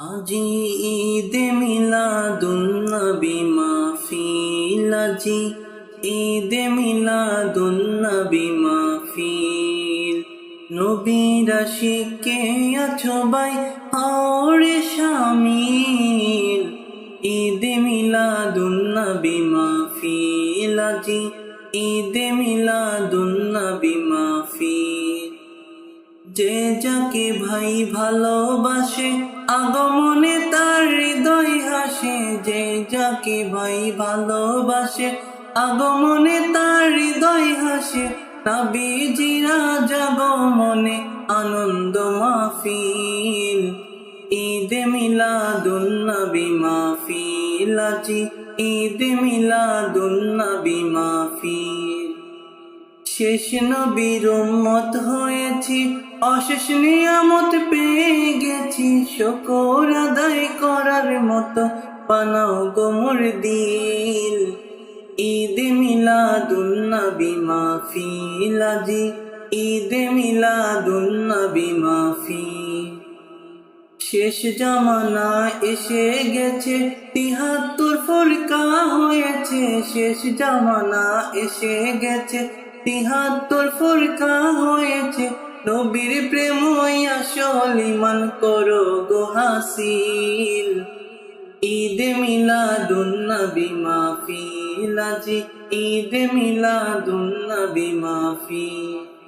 আজি ঈদ মিলাদুন্নবী মাহফিল আজি ঈদ মিলাদুন্নবী মাহফিল নবীর শিকে আছো ভাই, হাওরে শামিল। ঈদ মিলাদুন্নবী মাহফিল আজি ঈদ মিলাদুন্নবী মাহফিল যে যাকে ভাই ভালোবাসে, আগমনে তার হৃদয় হাসে। যে যাকে ভাই ভালোবাসে, আগমনে তার হৃদয় হাসে। নাবিজিরা জাগমনে আনন্দ মাহফিল। ঈদ মিলাদুন নবী মাহফিল আজি। ঈদ মিলাদুন নবী মাহফিল শেষ নবীর উম্মত হয়েছি। অশেষ নিয়ামত পেয়ে গেছি। শকর আদায় করার মতো বানাও গোমর দিল ঈদ বিমা মাহফিল আজি। ঈদ নবী মাহফিল। শেষ জামানা এসে গেছে, তিহাত্তর ফরকা হয়েছে। শেষ জামানা এসে গেছে, তিহাত্তর ফরকা হয়েছে। নবীর প্রেম আসল ইমান করো গো হাসিল। ঈদ মিলাদুন নবী মাহফিল আজি। ঈদ মিলাদুন নবী মাহফিল।